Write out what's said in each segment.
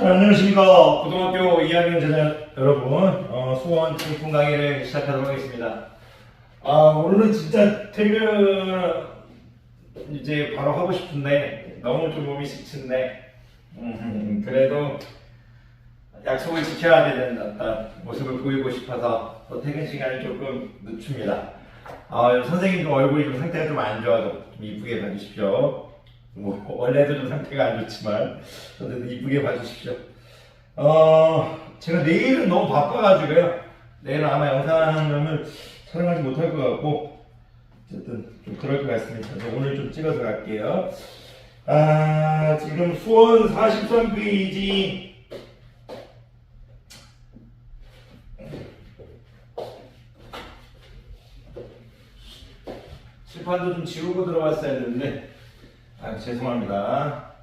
자, 안녕하십니까. 고등학교 2학년 제자 여러분, 어, 수원 증풍 강의를 시작하도록 하겠습니다. 아, 오늘은 진짜 퇴근 이제 바로 하고 싶은데, 너무 좀 몸이 지친데, 음, 그래도 약속을 지켜야 되는 어떤 모습을 보이고 싶어서 또 퇴근 시간을 조금 늦춥니다. 아, 선생님 좀 얼굴이 좀 상태가 좀 안 좋아서 좀 이쁘게 봐주십시오. 뭐 원래도 좀 상태가 안 좋지만 어쨌든 이쁘게 봐주십시오. 어, 제가 내일은 너무 바빠가지고요. 내일은 아마 영상을 촬영하지 못할 것 같고 어쨌든 좀 그럴 것 같습니다. 오늘 좀 찍어서 갈게요. 아, 지금 수원 43페이지 칠판도 좀 지우고 들어왔어야 되는데 아, 죄송합니다.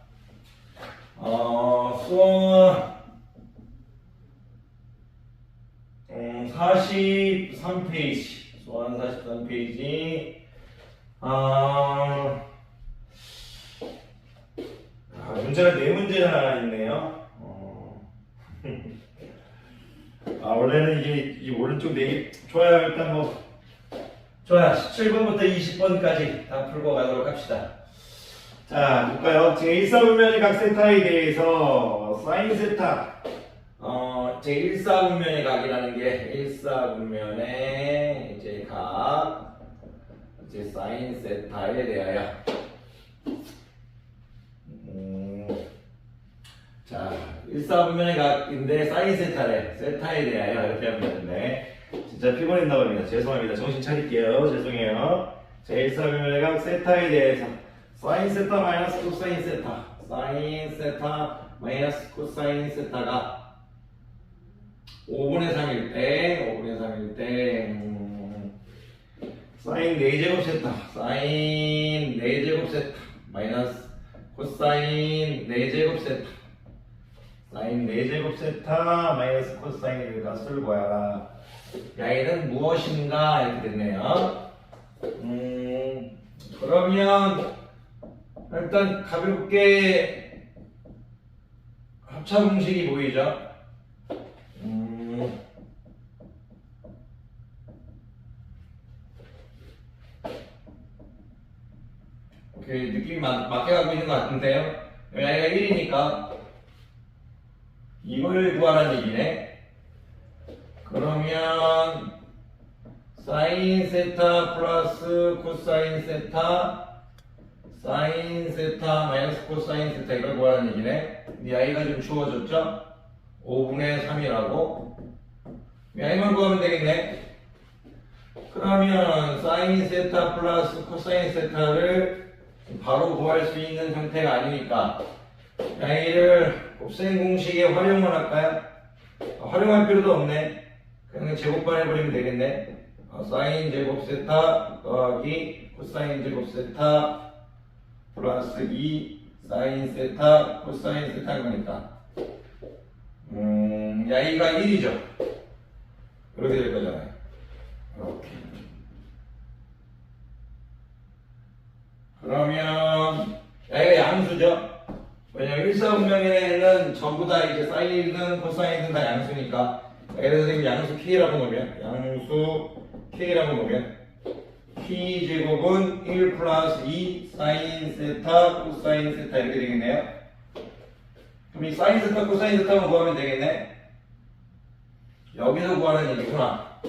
어, 수원 음, 43페이지 수원 43페이지 아, 아, 문제가 네 문제가 하나 있네요. 어. 아, 원래는 이게 이 오른쪽 네개 좋아요. 일단 뭐 좋아요. 17번부터 20번까지 다 풀고 가도록 합시다. 자, 볼까요? 제1사분면의 각 세타에 대해서 사인 세타. 어, 제1사분면의 각이라는 게 1사분면의 이제 각, 이제 사인 세타에 대하여. 음, 자, 1사분면의 각인데 사인 세타래. 세타에 대하여 이렇게 하면 되는데. 진짜 피곤했나 봅니다. 죄송합니다. 정신 차릴게요. 죄송해요. 제1사분면의 각 세타에 대해서 사인 세타 마이너스 코사인 세타 사인 세타 마이너스 코사인 세타가 5분의 3일 때 5분의 3일 때 음, 사인 4제곱 세타 사인 4제곱 세타 마이너스 코사인 4제곱 세타 사인 4제곱 세타 마이너스 코사인의 값을 구하라 야이는 무엇인가? 이렇게 됐네요. 음 그러면 일단 가볍게 합차 공식이 보이죠? 음, 오케이 느낌이 맞, 맞게 가고 있는 것 같은데요? 여기가 1이니까 이걸 구하라는 얘기네 그러면 사인 세타 플러스 코사인 세타 사인 세타 마이너스 코사인 세타 이걸 구하는 얘기네. 이 아이가 좀 주어졌죠? 5분의 3이라고. 이 아이만 구하면 되겠네. 그러면 사인 세타 플러스 코사인 세타를 바로 구할 수 있는 형태가 아니니까 이 아이를 곱셈 공식에 활용을 할까요? 아, 활용할 필요도 없네. 그냥 제곱만 해버리면 되겠네. 어, 사인 제곱 세타 더하기 코사인 제곱 세타 플러스 2 사인 세타 코사인 세타인 거니까 음, 야이가 1이죠. 그렇게 될 거잖아요. 이렇게 그러면 야이가 양수죠. 왜냐면 일사분명에는 전부 다 이제 사인이든 코사인이든 다 양수니까 예를 들어서 양수 K라고 놓으면 양수 K라고 놓으면 P 제곱은 1 플러스 2 사인 세타 코사인 세타 이렇게 되겠네요. 그럼 이 사인 세타 코사인 세타만 구하면 되겠네. 여기서 구하는 얘기구나.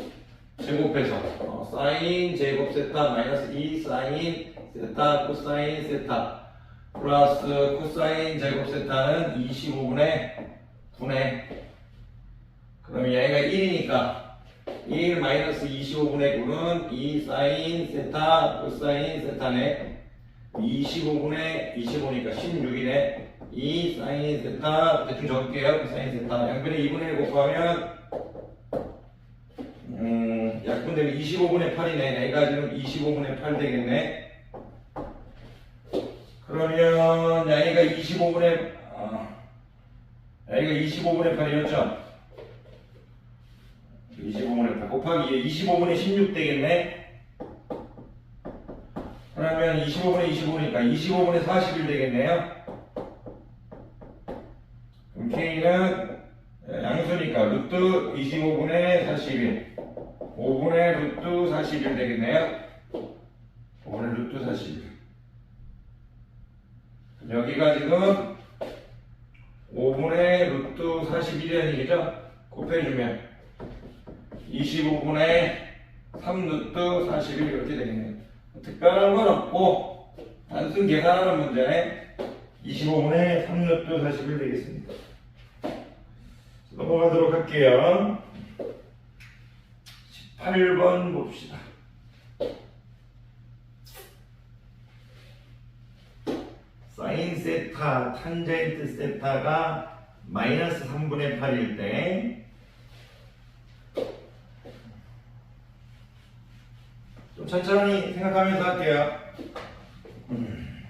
제곱해서 어, 사인 제곱 세타 마이너스 2 사인 세타 코사인 세타 플러스 코사인 제곱 세타는 25분의 9네. 그럼 얘가 1이니까 1 마이너스 25분의 9는 2 사인 세타 코사인 세타네. 25분의 25니까 16이네. 2 사인 세타 대충 적을게요. 사인 세타. 양변에 2분의 1 곱하면 음 약분되면 25분의 8이네. 내가 지금 25분의 8 되겠네. 그러면 양이가 25분의 아, 양이가 25분의 8이었죠 25분의 8 곱하기 25분의 16 되겠네. 그러면 25분의 25니까 25분의 41 되겠네요. 그럼 K는 양수니까 루트 25분의 41 5분의 루트 41 되겠네요 5분의 루트 41 여기가 지금 5분의 루트 41이라는 얘기죠 곱해주면 25분의 3 루트 41 이렇게 되겠네요. 특별한 건 없고 단순 계산하는 문제네 25분의 3 루트 41 되겠습니다. 넘어가도록 할게요. 18번 봅시다. 사인 세타, 탄젠트 세타가 마이너스 3분의 8일 때 좀 천천히 생각하면서 할게요. 음.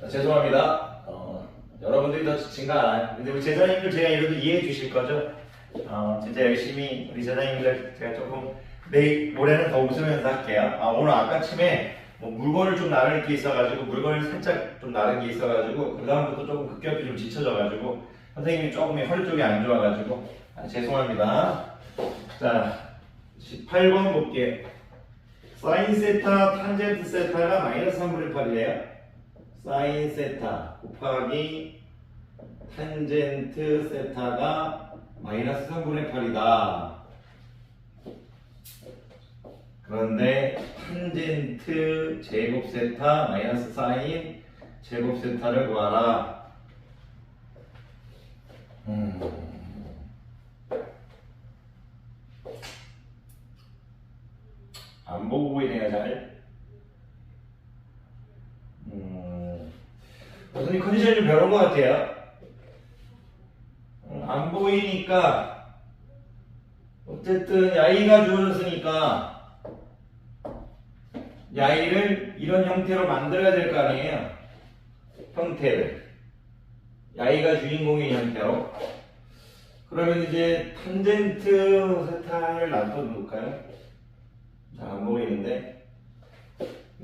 자, 죄송합니다. 어, 여러분들이 더 지친가 알아요. 근데 우리 제자님들 제가 이래도 이해해 주실 거죠? 어, 진짜 열심히 우리 제자님들 제가 조금 내일 모레는 더 웃으면서 할게요. 아, 오늘 아까쯤에 뭐 물건을 좀 나를 게 있어가지고 물건을 살짝 좀 나른 게 있어가지고 그 다음부터 조금 급격히 좀 지쳐져가지고 선생님이 조금 혈 쪽이 안 좋아가지고 아, 죄송합니다. 자 18번 볼게요. 사인 세타 탄젠트 세타가 마이너스 3분의 8이에요. 사인 세타 곱하기 탄젠트 세타가 마이너스 3분의 8이다. 그런데 탄젠트 제곱 세타 마이너스 사인 제곱 세타를 구하라. 음. 안 보고 보이네요 잘. 음. 선생님 컨디션이 좀 별론 것 같아요. 음, 안 보이니까 어쨌든 야이가 주어졌으니까 야이를 이런 형태로 만들어야 될 거 아니에요. 형태를 야이가 주인공인 형태로. 그러면 이제 탄젠트 세타를 놔둬놓을까요? 잘 안 보이는데.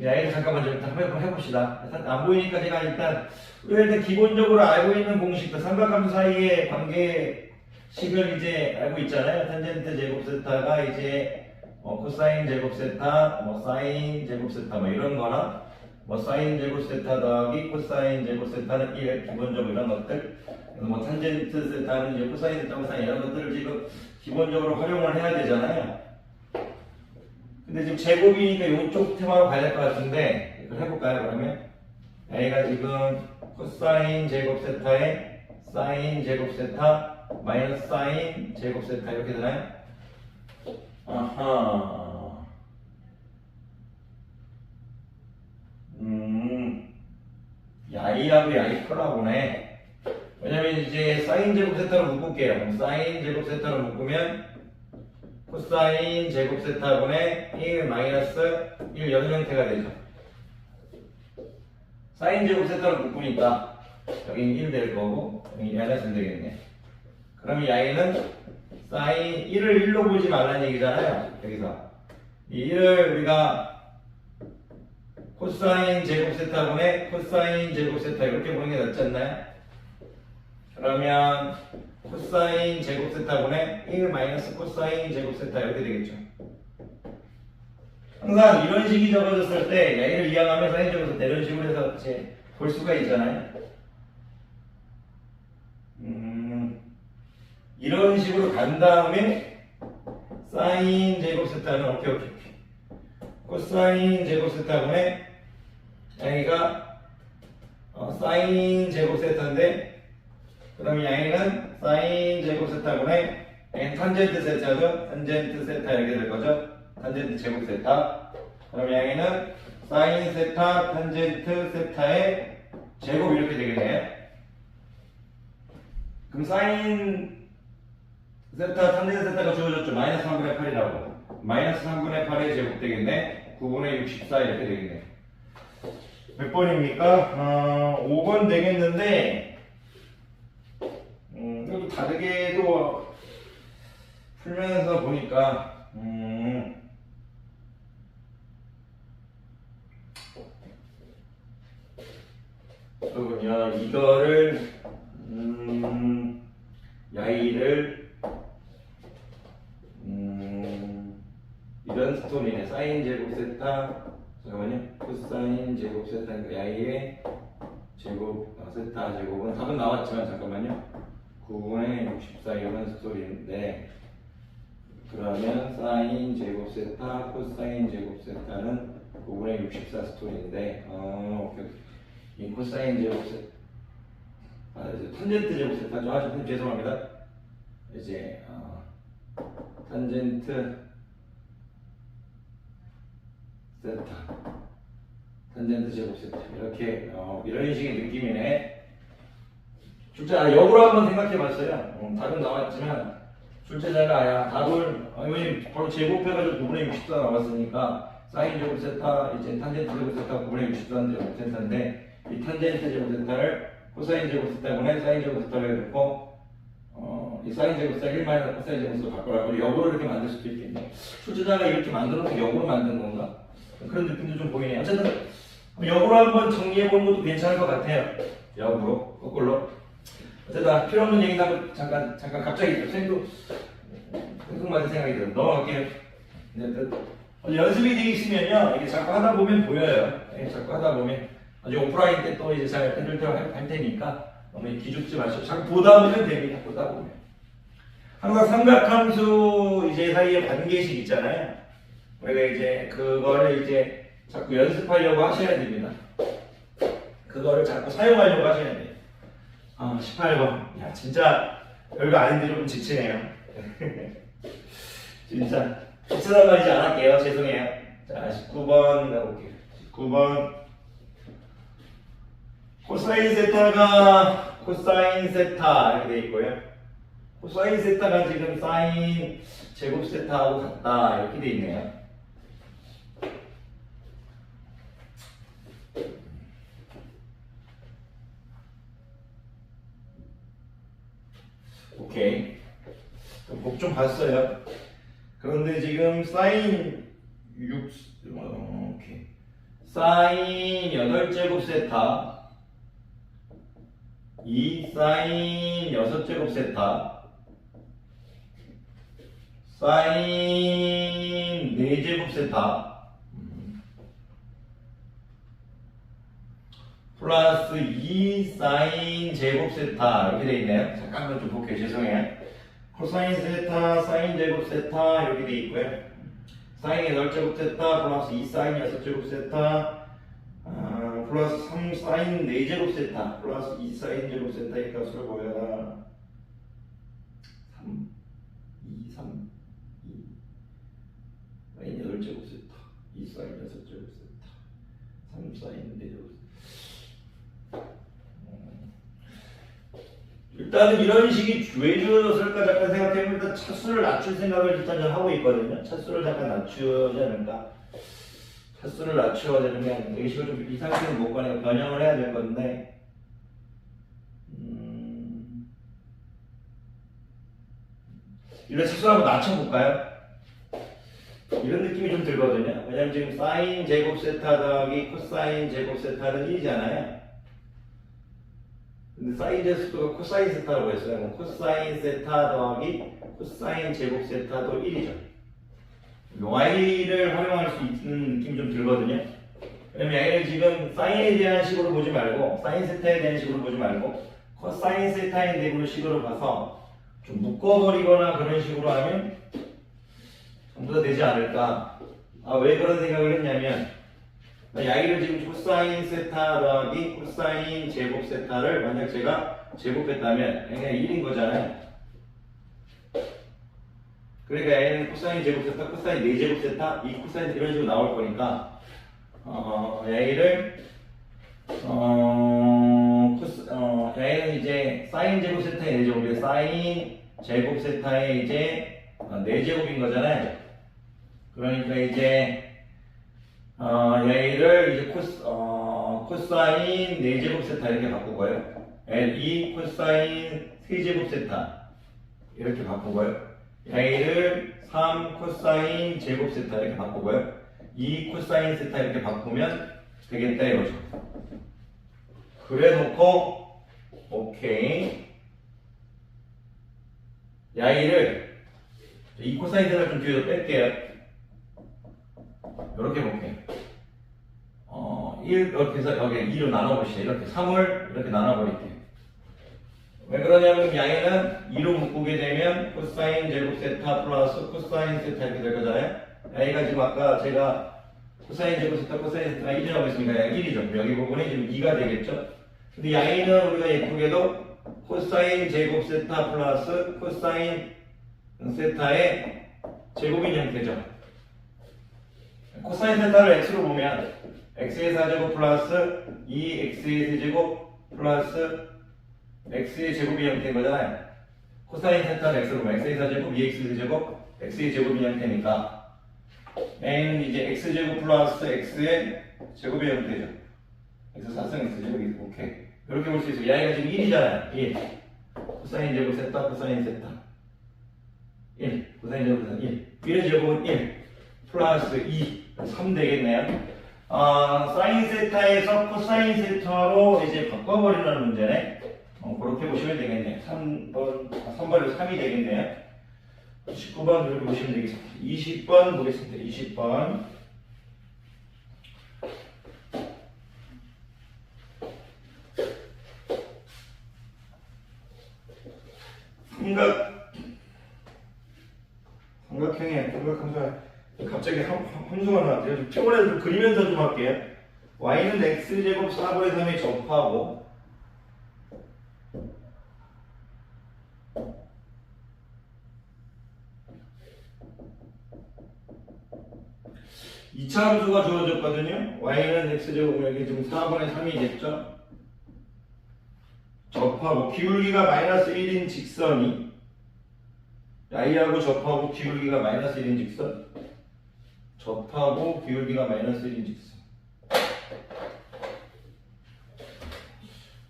야이를 잠깐만 좀 일단 한번 해봅시다. 일단 안 보이니까 제가 일단 우리가 일단 기본적으로 알고 있는 공식도 삼각함 사이의 관계식을 이제 알고 있잖아요. 탄젠트 제곱 세타가 이제 뭐 코사인 제곱 세타, 뭐 사인 제곱 세타 뭐 이런 거나 뭐 사인 제곱 세타 더하기 코사인 제곱 세타는 1 기본적으로 이런 것들 뭐 탄젠트 세타는 이제 코사인 세타, 코사인 이런 것들을 지금 기본적으로 활용을 해야 되잖아요. 근데 지금 제곱이니까 이쪽 테마로 가야 될 것 같은데 이걸 해볼까요 그러면? A가 지금 코사인 제곱 세타에 사인 제곱 세타 마이너스 사인 제곱 세타 이렇게 되나요? 아하. 음. 야이하고 야이 커나 보네. 왜냐면 이제 사인 제곱 세타로 묶을게요. 사인 제곱 세타로 묶으면 코사인 제곱 세타분의 1 마이너스 1 이런 형태가 되죠. 사인 제곱 세타로 묶으니까 여기는 1될 거고 여기 마이너스 1 되겠네. 그러면 야이는 사인 1을 1로 보지 말라는 얘기잖아요. 여기서 이 1을 우리가 코사인 제곱 세타분의 코사인 제곱 세타 이렇게 보는 게 낫지 않나요? 그러면 코사인 제곱 세타분의 1 마이너스 코사인 제곱 세타 이렇게 되겠죠. 항상 이런 식이 적어졌을 때 야이를 이항하면 사인 세타 이런 식으로 해서 이제 볼 수가 있잖아요. 음, 이런 식으로 간 다음에 사인 제곱 세타는 오케이 오케이. 코사인 제곱 세타분의 여기가 어, 사인 제곱 세타인데 그럼 양이는 사인 제곱 세타분의 탄젠트 세타죠. 탄젠트 세타 이렇게 될 거죠. 탄젠트 제곱 세타. 그럼 양이는 사인 세타 탄젠트 세타의 제곱 이렇게 되겠네요. 그럼 사인 세타 탄젠트 세타가 주어졌죠. 마이너스 3분의 8이라고. 마이너스 3분의 8의 제곱 되겠네. 9분의 64 이렇게 되겠네. 몇 번입니까? 어, 5번 되겠는데 다르게도 풀면서 보니까 음 그러군요. 이거를 음 야이를 음 이런 스톰이네. 사인 제곱 세타 잠깐만요. 코사인 제곱 세타니까 야이의 제곱 아, 세타 제곱은 답은 나왔지만 잠깐만요. 9분의 64 이런 스토리인데 그러면 사인 제곱 세타 코사인 제곱 세타는 9분의 64 스토리인데 어 오케이 코사인 제곱 세타 아 이제 탄젠트 제곱 세타죠 아좀 죄송합니다. 이제 어, 탄젠트 세타 탄젠트 제곱 세타. 이렇게 어, 이런 식의 느낌이네 출제자 역으로 한번 생각해 봤어요. 음, 답은 나왔지만 출제자가 야 답을 아, 왜냐면 바로 제곱해가지고 9분의 64 나왔으니까 사인 제곱 세타 이제 탄젠트 제곱 세타 9분의 64인데 제곱 세타인데 이 탄젠트 제곱 세타를 코사인 제곱 세타 분의 사인 제곱 세타를 해놓고 어, 이 사인 제곱 세타 1 마이너스 코사인 제곱 세타 바꾸라고 역으로 이렇게 만들 수도 있겠네. 출제자가 이렇게 만들어서 역으로 만든 건가? 그런 느낌도 좀 보이네요. 어쨌든 역으로 한번 정리해 보는 것도 괜찮을 것 같아요. 역으로? 거꾸로 어쨌든 필요 없는 얘기나 잠깐 잠깐 갑자기 선생님도 궁금한 생각이 들어 넘어갈게요. 또 어, 연습이 되어 있으면요 이게 자꾸 하다 보면 보여요. 예, 자꾸 하다 보면. 나중에 오프라인 때 또 이제 잘 해줄 때 할, 할 테니까 너무 기죽지 마시고 자꾸 보다 보면 됩니다 보다 보면. 항상 삼각함수 이제 사이에 관계식 있잖아요. 우리가 이제 그거를 이제 자꾸 연습하려고 하셔야 됩니다. 그거를 자꾸 사용하려고 하셔야 돼요 아, 18번. 야, 진짜 별거 아닌데 조금 지치네요. 진짜. 비슷한 말 이제 안 할게요. 죄송해요. 자, 19번 가볼게요. 19번. 코사인 세타가 코사인 세타 이렇게 돼 있고요. 코사인 세타가 지금 사인 제곱 세타하고 같다 이렇게 돼 있네요. 오케이. 복 좀 봤어요. 그런데 지금 사인 6, 어, 오케이. 사인 8제곱 세타, 2 사인 6제곱 세타, 사인 4제곱 세타, 플러스 2 사인 제곱 세타 이렇게 돼 있네요. 잠깐만 좀 볼게요. 죄송해요. 코사인 세타, 사인 제곱 세타 이렇게 돼 있고요. 사인 8제곱 세타 플러스 2 사인 6제곱 세타 아, 플러스 3 사인 4제곱 세타 플러스 2 사인 제곱 세타의 값을 보여라. 3, 2, 3, 2 사인 8제곱 세타 2 사인 6제곱 세타 3 사인 4제곱 세타 일단은 이런 식이 왜 주어졌을까 잠깐 생각해보면 일단 차수를 낮출 생각을 일단 좀 하고 있거든요. 차수를 잠깐 낮추지 않을까? 차수를 낮춰야 되면 의식을 좀이 상태로 못 가니까 변형을 해야 될 건데 음... 일단 차수를 한번 낮춰볼까요? 이런 느낌이 좀 들거든요. 왜냐면 지금 사인 제곱 세타 더하기 코사인 제곱 세타는 1이잖아요. 근데 사인 제수가 코사인 세타라고 했어요. 그럼 코사인 세타 더하기 코사인 제곱 세타도 1이죠. y를 활용할 수 있는 느낌이 좀 들거든요. 왜냐면 y를 지금 사인에 대한 식으로 보지 말고 사인 세타에 대한 식으로 보지 말고 코사인 세타인 대구로 식으로 봐서 좀 묶어버리거나 그런 식으로 하면 다 되지 않을까. 아, 왜 그런 생각을 했냐면 야이를 지금 코사인 세타 더하기 코사인 제곱 세타를 만약 제가 제곱했다면 그냥 1인 거잖아요. 그러니까 얘는 코사인 제곱 세타, 코사인 4제곱 세타, 이 코사인 이런 식으로 나올 거니까 어, 야이를 어, 코스, 어, 야이는 이제 사인 제곱 세타의 4제곱이에요. 사인 제곱 세타의 이제 어, 4제곱인 거잖아요. 그러니까 이제 어, 얘를 이제 코스, 어, 코사인 4제곱 세타 이렇게 바꾸고요. L2 코사인 3제곱 세타 이렇게 바꾸고요. 얘를 3 코사인 제곱 세타 이렇게 바꾸고요. 2 코사인 세타 이렇게 바꾸면 되겠다 이거죠. 그래 놓고 오케이. 야이를 이 코사인 세타를 좀 뒤로 뺄게요. 이렇게 볼게요. 어, 1 이렇게 해서 여기 2로 나눠보시죠. 이렇게 3을 이렇게 나눠버릴게요. 왜 그러냐면 양에는 2로 묶게 되면 코사인 제곱 세타 플러스 코사인 세타 이렇게 될 거잖아요. A가 지금 아까 제가 코사인 제곱 세타 코사인 세타가 1이라고 했으니까 양 1이죠. 여기 부분이 지금 2가 되겠죠. 근데 양에는 우리가 예쁘게도 코사인 제곱 세타 플러스 코사인 세타의 제곱인 형태죠. 코사인 세타를 x로 보면 x의 4제곱 플러스 2x의 세제곱 플러스 x의 제곱이 형태인 거잖아요. 코사인 세타는 x로 x의 4제곱, 2x의 세제곱, x의 제곱이 형태니까 a는 이제 x제곱 플러스 x의 제곱의 형태죠. x 4승 x제곱 오케이. 이렇게 볼 수 있어요. 야이가 지금 1이잖아요. 1. 코사인 제곱 세타, 코사인 세타. 1. 코사인 제곱 세타 1. 1의 제곱은 1. 플러스 2. 3 되겠네요. 아, 사인 세타에서 코사인 세타로 이제 바꿔버리는 문제네. 어, 그렇게 보시면 되겠네요. 3번, 아, 3번에 3이 되겠네요. 19번 이렇게 보시면 되겠습니다. 20번 보겠습니다. 20번. 삼각 삼각형의 삼각함수가 갑자기 함- 함수가 나왔대요. 좀 최근에 좀 그리면서 좀 할게요. y는 x제곱 4분의 3에 접하고 이차 함수가 주어졌거든요. y는 x제곱 여기 지금 4분의 3이겠죠. 접하고 기울기가 마이너스 1인 직선이 y하고 접하고 기울기가 마이너스 1인 직선 접하고 기울기가 마이너스 1인 직선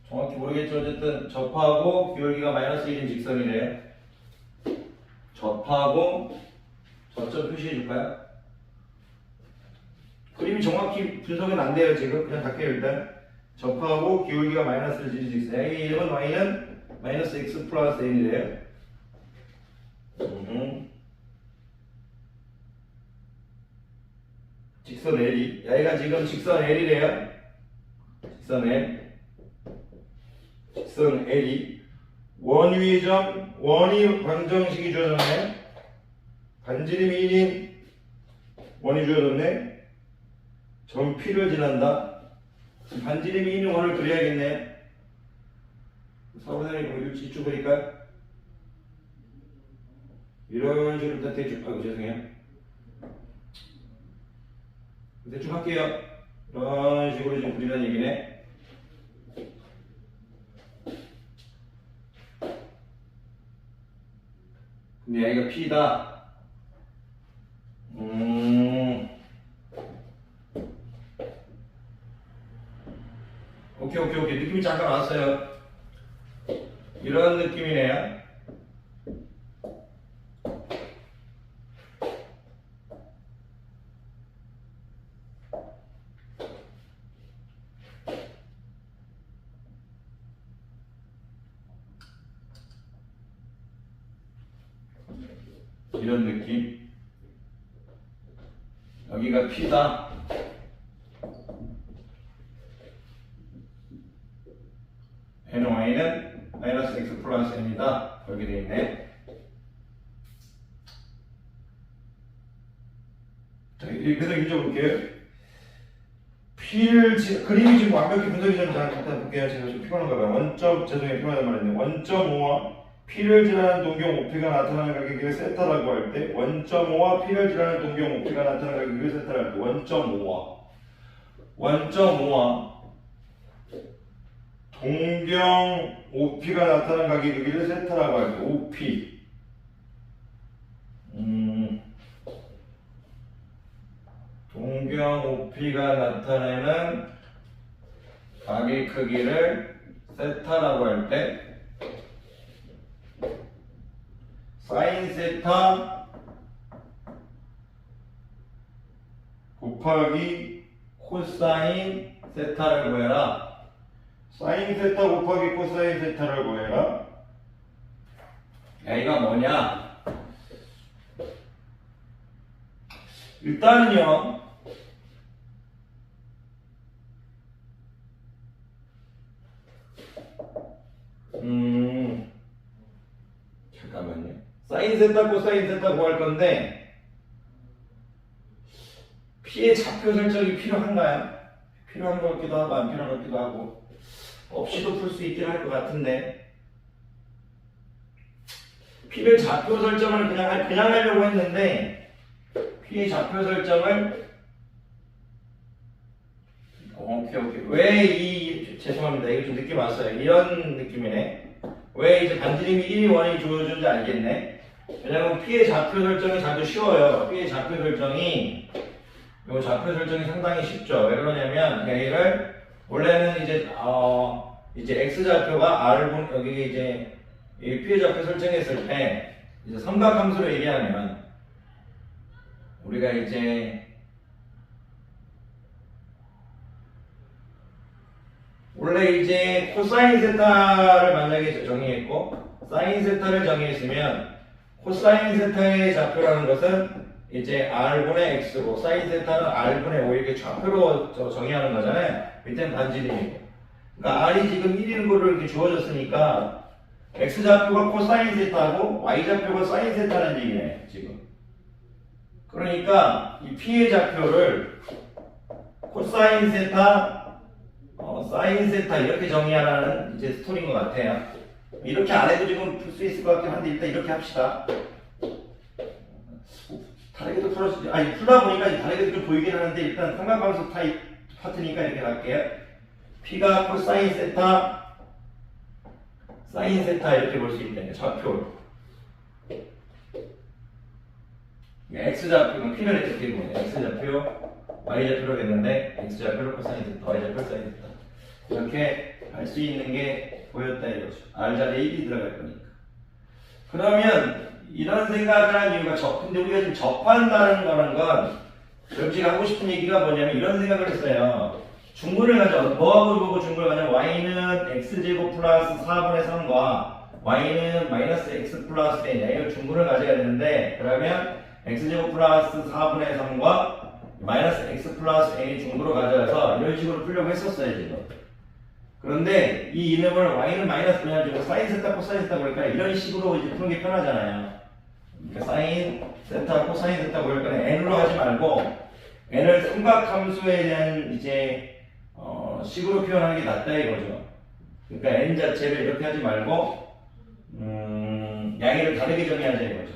정확히 모르겠죠 어쨌든 접하고 기울기가 마이너스 1인 직선이래요 접하고 저점 표시해 줄까요? 그림이 정확히 분석은 안 돼요 지금. 그냥 갈게요 일단. 접하고 기울기가 마이너스 1인 직선 y의 1은 y는 마이너스 x 플러스 n이래요 음. 직선 L이. 여기가 지금 직선 L이래요. 직선 L. 직선 L이. 원위의 점 원위 방정식이 주어졌네. 반지름 1인 원이 주어졌네. 점 P를 지난다. 반지름 2인 원을 그려야겠네. 사고선생님 뭐 이쪽 보니까? 이런 식으로 대충 아이고 죄송해요 대충 할게요. 이런 식으로 좀 그리는 얘기네. 근데 여기가 P다. 음. 오케이 오케이 오케이. 느낌이 잠깐 왔어요. 이런 느낌이네요 이런 느낌. P다. N은 Y는 마이너스 X 플러스 N이다. 여기 돼 있네. 자, 이- 그래서 읽어볼게요. P를 지, 그림이 지금 완벽히 분석이 좀잘 갖다 볼게요. 제가 좀 피곤한가 봐요. 원점 죄송해요 피곤하단 말인데 원점 5와 P를 지나는 동경 OP가 나타나는 가격을 세타라고 할때 원점 5와 P를 지나는 동경 OP가 나타나는 가격을 세타라고 할때 원점 5와. 원점 5와 동경 OP가 나타나는 가격 여기를 세타라고 할 때 OP 음, 동경 OP가 나타내는 가격 크기를 세타라고 할때 사인 세타 곱하기 코사인 세타를 구해라. 사인 세타 곱하기 코사인 세타를 구해라. 여기가 뭐냐? 일단은요, 사인 세타 코사인 세타 구할 건데 P의 좌표 설정이 필요한가요? 필요한 것 같기도 하고 안 필요한 것 같기도 하고 없이도 풀 수 있긴 할 것 같은데 P를 좌표 설정을 그냥 할- 그냥 하려고 했는데 P의 좌표 설정을 오케이 오케이. 왜이 죄송합니다. 이거 좀 느낌 왔어요. 이런 느낌이네. 왜 이제 반지름이 1, 1이 주어진지 알겠네 왜냐면 P의 좌표 설정이 자주 쉬워요. P의 좌표 설정이 요 좌표 설정이 상당히 쉽죠. 왜 그러냐면 얘를 원래는 이제 어 이제 x 좌표가 r 분 여기 이제 이 P의 좌표 설정했을 때 이제 삼각함수로 얘기하면 우리가 이제 원래 이제 코사인 세타를 만약에 정의했고 사인 세타를 정의했으면 코사인 세타의 좌표라는 것은 이제 r분의 x고 사인 세타는 r분의 5 이렇게 좌표로 저- 정의하는 거잖아요. 밑에는 반지름이고. 그러니까 r이 지금 1인 거를 이렇게 주어졌으니까 x 좌표가 코사인 세타고 y 좌표가 사인 세타는 얘기네 지금. 그러니까 이 p의 좌표를 코사인 세타 어, 사인 세타 이렇게 정의하라는 이제 스토리인 것 같아요. 이렇게 안 해도 지금 풀 수 있을 것 같긴 한데 일단 이렇게 합시다. 다르게도 풀어주지. 아니 풀다 보니까 다르게도 좀 보이긴 하는데 일단 삼각함수 타입 파트니까 이렇게 갈게요. P가 코사인 세타, 사인 세타 이렇게 볼 수 있네. 좌표. x 좌표는 P는 이렇게 보네. x 좌표, y 좌표로 됐는데 x 좌표로 코사인 세타, y 좌표 사인 세타 이렇게 할 수 있는 게 보였다 이거죠. r 자리에 1이 들어갈 거니까. 그러면 이런 생각을 한 이유가 접, 근데 우리가 지금 접한다는 거는 건 정치가 하고 싶은 얘기가 뭐냐면 이런 생각을 했어요. 중근을 가져, 뭐하고 보고 중근을 가냐면 y는 x제곱 플러스 4분의 3과 y는 마이너스 x 플러스 n이야. 이걸 중근을 가져야 되는데 그러면 x제곱 플러스 4분의 3과 마이너스 x 플러스 n이 중근으로 가져와서 이런 식으로 풀려고 했었어요 지금. 그런데 이 이름을 y는 마이너스 그냥 지금 사인 세타 코사인 세타 그러니까 이런 식으로 이제 푸는 게 편하잖아요. 그러니까 사인 세타 코사인 세타 거는 n으로 하지 말고 n을 삼각함수에 대한 이제 어, 식으로 표현하는 게 낫다 이거죠. 그러니까 n 자체를 이렇게 하지 말고 음, 양의를 다르게 정의하자 이거죠.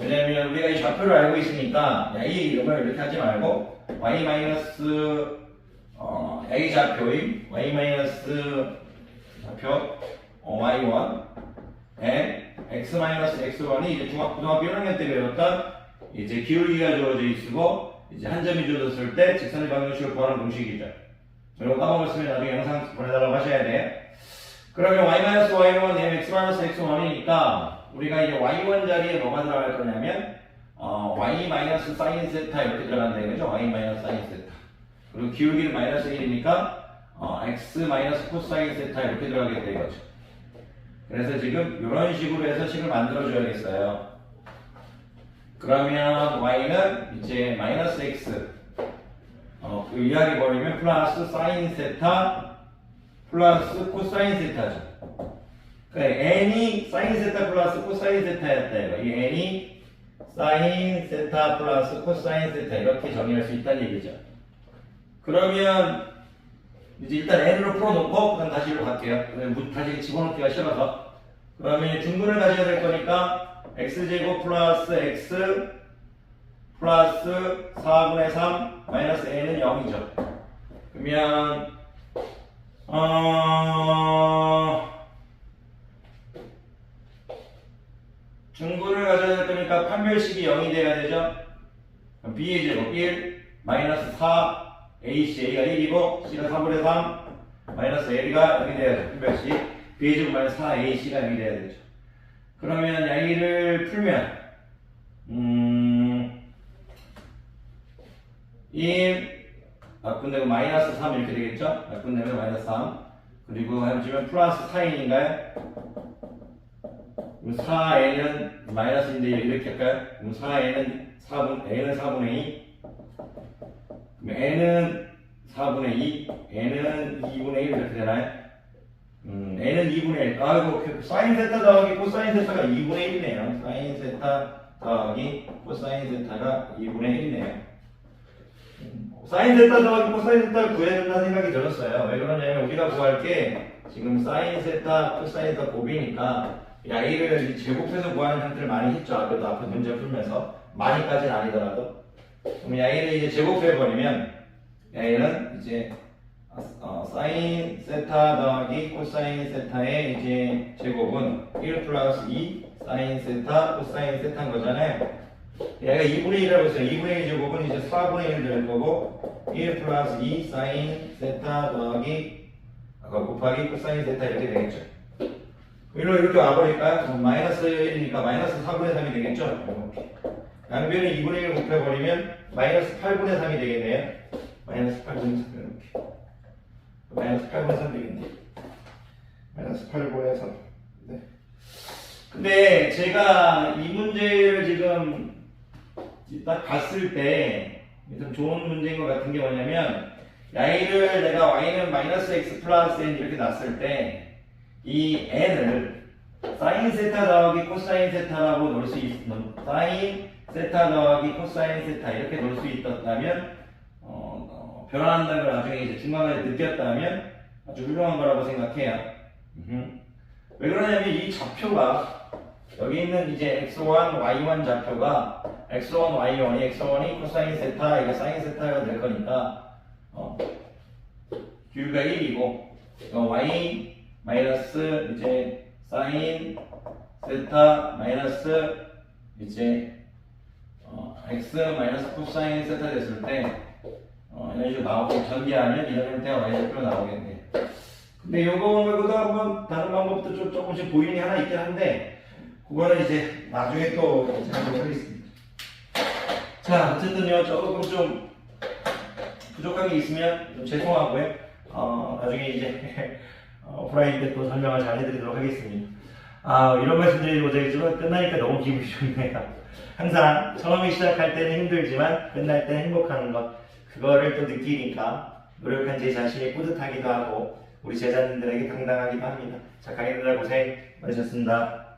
왜냐면 우리가 이 좌표를 알고 있으니까 양의 이름을 이렇게 하지 말고 y 마이너스 어, A 좌표인 y 마이너스 좌표 어, y1 에 x 마이너스 x1이 이제 중학 고등학교 1학년 때 배웠던 이제 기울기가 주어져 있고 이제 한 점이 주어졌을 때 직선의 방정식을 구하는 공식이죠. 여러분 까먹었으면 나중에 영상 보내달라고 하셔야 돼요. 그러면 y 마이너스 y1 m x 마이너스 x1이니까 우리가 이제 y1 자리에 뭐가 들어갈 거냐면 어, y 마이너스 사인 세타 이렇게 들어간다 이거죠. y 마이너스 사인 세타. 그리고 기울기는 마이너스 1이니까 어, x 마이너스 코사인 세타 이렇게 들어가겠다 이거죠. 그래서 지금 이런 식으로 해서 식을 만들어 줘야겠어요. 그러면 y는 이제 마이너스 x 어, 그 이하게 버리면 플러스 사인 세타 플러스 코사인 세타죠. 그래 n이 사인 세타 플러스 코사인 세타였다 이거. 이 n이 사인 세타 플러스 코사인 세타 이렇게 정의할 수 있다는 얘기죠. 그러면 이제 일단 n으로 풀어놓고 그다음 다시 이로 갈게요. 무- 다시 집어넣기가 싫어서 그러면 중근을 가져야 될 거니까 x제곱 플러스 x 플러스 4분의 3 마이너스 n은 0이죠. 그러면 어... 중근을 가져야 될 거니까 판별식이 0이 돼야 되죠. b의 제곱 1 마이너스 4 AC, A가 1이고 C가 3분의 3 마이너스 L가 0이 돼야 돼 분별식 B의 제곱 마이너스 4 AC가 0이 돼야 되죠 그러면 양의를 풀면 음... 1 바꾼다고 마이너스 3 이렇게 되겠죠? 바꾼다면 마이너스 3 그리고 해보시면 플러스 4인인가요? 4A는 마이너스인데 이렇게 할까요? 그럼 4A는 4분, A는 4분의 2 그럼 n은 4분의 2, n은 2분의 1 이렇게 되나요? 음, n은 2분의 1. 아이고, 그 사인 세타 더하기 코사인 세타가 2분의 1이네요. 사인 세타 더하기 코사인 세타가 2분의 1이네요. 사인 세타 더하기 코사인 세타를 구해야 된다는 생각이 들었어요. 왜 그러냐면 우리가 구할 게 지금 사인 세타, 코사인 세타 곱이니까 야이를 제곱해서 구하는 형태를 많이 했죠. 아까도 앞에 문제 풀면서 많이까지는 아니더라도 그럼 야이를 이제 제곱해버리면 야이는 이제 어, 사인 세타 더하기 코사인 세타의 이제 제곱은 1 플러스 2 사인 세타 코사인 세타인 거잖아요. 얘가 2분의 1이라고 했어요. 2분의 1 제곱은 이제 4분의 1 될 거고 1 플러스 2 사인 세타 더하기 아까 곱하기 코사인 세타 이렇게 되겠죠. 일로 이렇게? 그럼 마이너스 1이니까 마이너스 4분의 3이 되겠죠? 이렇게. 양변을 2분의 1 곱해버리면 마이너스 8분의 3이 되겠네요. 마이너스 8분의 3 이렇게. 마이너스 8분의 3 되겠네. 마이너스 8분의 3. 네. 근데 제가 이 문제를 지금 딱 봤을 때 좀 좋은 문제인 것 같은 게 뭐냐면 y를 내가 y는 마이너스 x 플러스 n 이렇게 놨을 때 이 n을 사인 세타 더하기 코사인 세타라고 놓을 수 있, 사인 세타 더하기 코사인 세타 이렇게 놓을 수 있었다면 어, 어, 변환한다는 걸 나중에 이제 중간에 느꼈다면 아주 훌륭한 거라고 생각해요. 음흠. 왜 그러냐면 이 좌표가 여기 있는 이제 x1, y1 좌표가 x1, y1이 x1이 코사인 세타, 이게 사인 세타가 될 거니까 어, Q가 1이고 y 마이너스 이제 사인 세타 마이너스 이제 어, x 마이너스 코사인 세타 됐을 때 어, 이런 식으로 나오고 전개하면 이런 형태가 y 좌표로 나오겠네. 근데 요거 말고도 한번 다른 방법도 좀 조금씩 보이는 게 하나 있긴 한데 그거는 이제 나중에 또 하도록 하겠습니다. 자, 어쨌든요 조금 좀 부족한 게 있으면 좀 죄송하고요. 어, 나중에 이제 어, 오프라인 때 또 설명을 잘 해드리도록 하겠습니다. 아, 이런 말씀 드리지 못하겠지만 끝나니까 너무 기분이 좋네요. 항상 처음에 시작할 때는 힘들지만 끝날 때 행복한 것 그거를 또 느끼니까 노력한 제 자신이 뿌듯하기도 하고 우리 제자님들에게 당당하기도 합니다. 자, 강의들 고생 많으셨습니다.